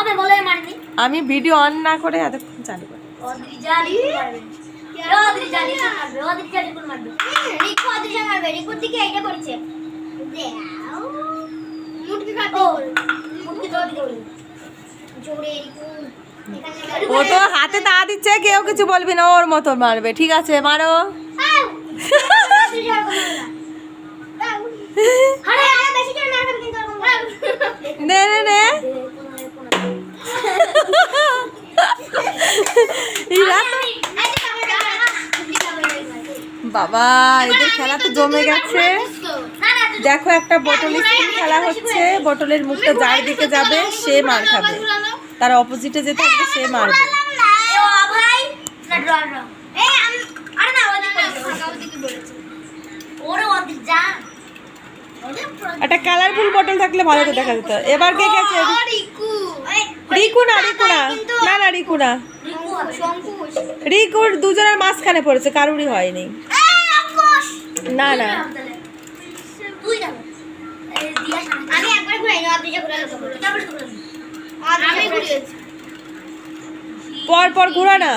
আমি বলে মারিনি আমি ভিডিও অন না করে এতক্ষণ চালু করি। ও মুটকি তো দিকে জোরে রিকু। ও তো হাতে তা দিচ্ছে কেউ কিছু বলবি না ওর মতো মারবে। ঠিক আছে মারো আউ অদৃশ্য করবে না আরে আরে বেশি জোরে মারবে কিন্তু ওরকম করবে। নে নে নে ইরা তো এই যে কামড় দাও মুটকি কামড় দাও বাবা, এদের খেলা তো জমে গেছে। দেখো একটা বোতল স্পিন খেলা হচ্ছে বোতলের মুখটা যার দিকে যাবে, সে মার খাবে। তার অপোজিটে যে থাকবে, সে মারবে। একটা কালারফুল বোতল থাকলে ভালো তো দেখা যেত। এবার কে গেছে রিকু না রিকু না না না রিকু না রিকুর দুজনের মাঝখানে পড়েছে, কারুরই হয়নি। না না। তুই যাবে আমি একবার ঘুরাই নি অদৃশ্য ঘুরে লোক তারপরে তো আমি ঘুরিয়েছি পর পর ঘুরা না।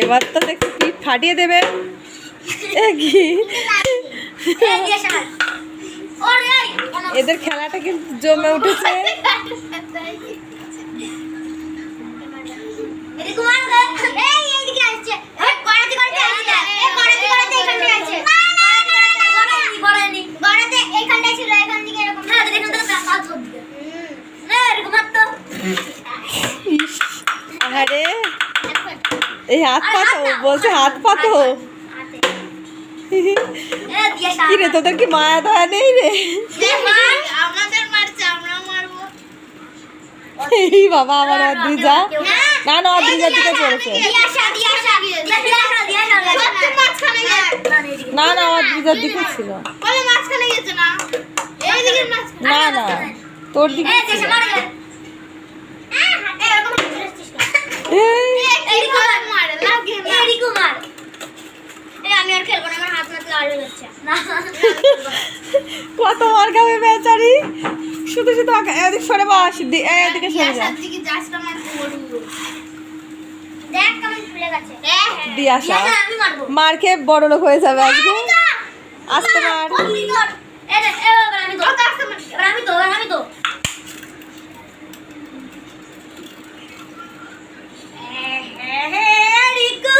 এবার তো দেখছি পিঠ ফাটিয়ে দেবে। কি? এদের খেলাটা কিন্তু জমে উঠেছে। আরে এই হাত পাতো বলছে হাত পাতো। কি রে তোদের কি মায়া দয়া নেই রে? আমাদের মারছে আমরা মারবো। এই বাবা আমার অদ্রিজা না না অদ্রিজার দিকে পড়েছে গেছে। না না অদ্রিজার দিকে ছিল না? না? তোর দিকে কত মার খাবে বেচারি? শুধু শুধু এদিক সরে বস এদিকে সরে যা। মার খেয়ে বড় লোক হয়ে যাবে আজকে। আসতে মার আমি তোর এ রে, এ এবার আমি তো এবার আমি তো এবার আমি তো রিকু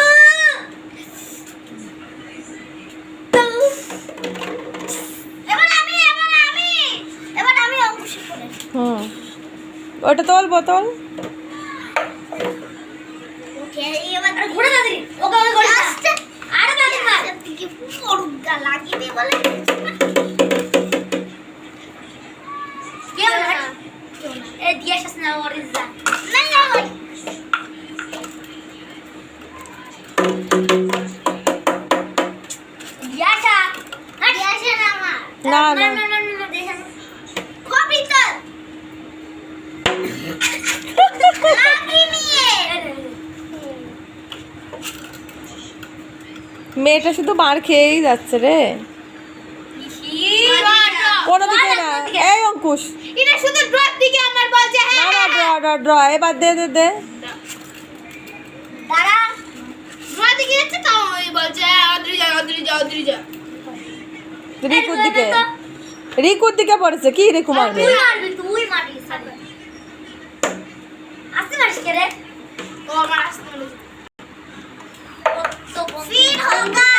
এবার আমি এবার আমি এবার আমি অঙ্কুশ করে হুম ওটা তোল বোতল। না দিদি ওকে ওকে করে আস্তে আরে বাদি মার থেকে পুরো লাগিয়ে দে বলে কে বলে এ দিয়া শাস না ওর ইজ্জা না না ওই দিয়া শা দিয়াশা না আমার না না না না না না দেখা কপি তো লাগিয়ে নিয়ে মেয়েটা শুধু মার খেয়েই যাচ্ছে রে। কোনো দিকে না? এই অঙ্কুশ। এটা শুধু ড্রপ দিকে আমার বলছে হ্যাঁ না ড্র ড্র ড্র এবার দে দে দে। দাঁড়া। ড্রপ দিকে যাচ্ছে তাও ওই বলছে হ্যাঁ অদ্রিজা অদ্রিজা অদ্রিজা রিকুর দিকে। রিকুর দিকে পড়েছে। কি রিকু মারবে? তুই মারবি তুই মারবি আসতে মারিস কে রে? ও আমার আসতে বলেছে তো